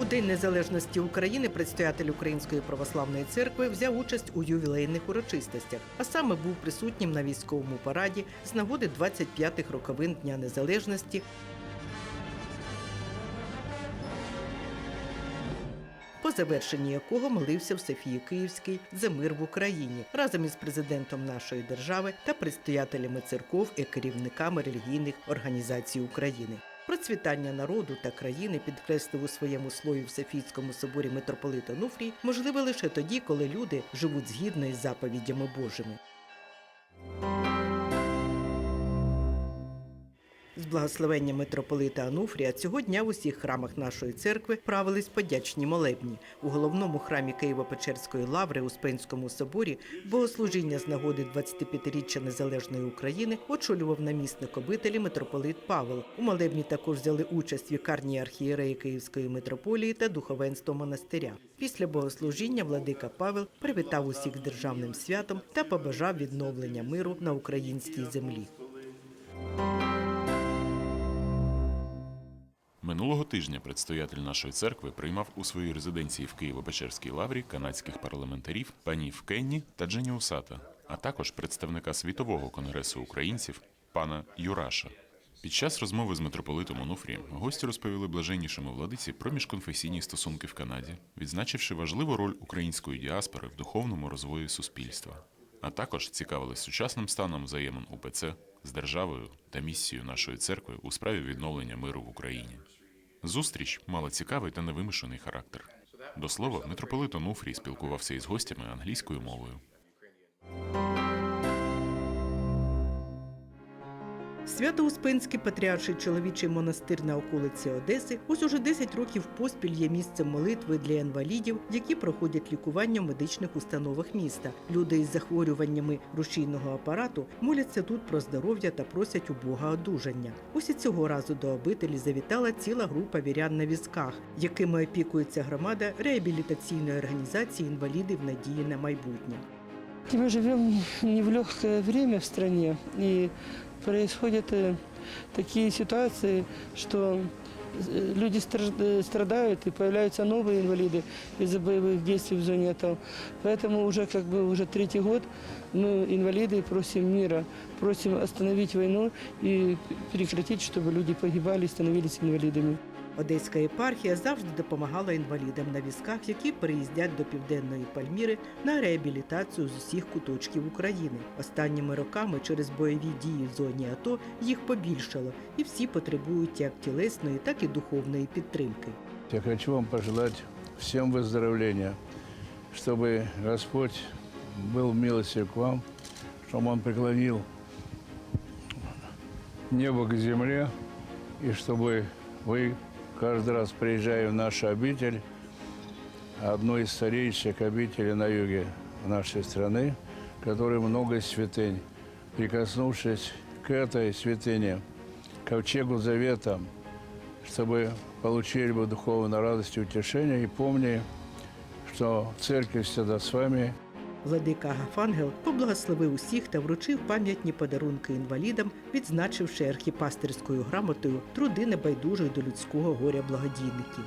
У День Незалежності України предстоятель Української православної церкви взяв участь у ювілейних урочистостях, а саме був присутнім на військовому параді з нагоди 25-х роковин Дня Незалежності. По завершенні якого молився в Софії Київській за мир в Україні разом із президентом нашої держави та предстоятелями церков і керівниками релігійних організацій України. Процвітання народу та країни підкреслив у своєму слові в Софійському соборі митрополит Онуфрій можливе лише тоді, коли люди живуть згідно із заповідями Божими. З благословення митрополита Ануфрія цього дня в усіх храмах нашої церкви правились подячні молебні. У головному храмі Києво-Печерської лаври у Спенському соборі богослужіння з нагоди 25-річчя незалежної України очолював намісник обителі митрополит Павел. У молебні також взяли участь вікарні архієреї Київської митрополії та духовенство монастиря. Після богослужіння владика Павел привітав усіх державним святом та побажав відновлення миру на українській землі. Минулого тижня предстоятель нашої церкви приймав у своїй резиденції в Києво-Печерській лаврі канадських парламентарів панів Кенні та Джені Усата, а також представника світового конгресу українців пана Юраша. Під час розмови з митрополитом Онуфрієм гості розповіли блаженнішому владиці про міжконфесійні стосунки в Канаді, відзначивши важливу роль української діаспори в духовному розвої суспільства, а також цікавились сучасним станом взаємин УПЦ з державою та місією нашої церкви у справі відновлення миру в Україні. Зустріч мала цікавий та невимушений характер. До слова, митрополит Онуфрій спілкувався із гостями англійською мовою. Свято-Успенський патріарший чоловічий монастир на околиці Одеси ось уже 10 років поспіль є місцем молитви для інвалідів, які проходять лікування в медичних установах міста. Люди із захворюваннями рушійного апарату моляться тут про здоров'я та просять у Бога одужання. Ось і цього разу до обителі завітала ціла група вірян на візках, якими опікується громада реабілітаційної організації інвалідів надії на майбутнє. Мы живем не в легкое время в стране, и происходят э, такие ситуации, что э, люди страж- э, страдают и появляются новые инвалиды из-за боевых действий в зоне АТО. Поэтому уже как бы уже третий год мы инвалиды просим мира, просим остановить войну и прекратить, чтобы люди погибали и становились инвалидами. Одеська єпархія завжди допомагала інвалідам на візках, які переїздять до південної Пальміри на реабілітацію з усіх куточків України. Останніми роками через бойові дії в зоні АТО їх побільшало, і всі потребують як тілесної, так і духовної підтримки. Я хочу вам пожелать всем выздоровления, чтобы Господь был милостив к вам, чтобы Он преклонил небо к земле, и чтобы вы каждый раз, приезжая в нашу обитель, одну из старейших обителей на юге нашей страны, которой много святынь, прикоснувшись к этой святыне, ковчегу завета, чтобы получили бы духовную радость и утешение. И помни, что церковь всегда с вами, Владика Гафангел поблагословив усіх та вручив пам'ятні подарунки інвалідам, відзначивши архіпастерською грамотою труди небайдужих до людського горя благодійників.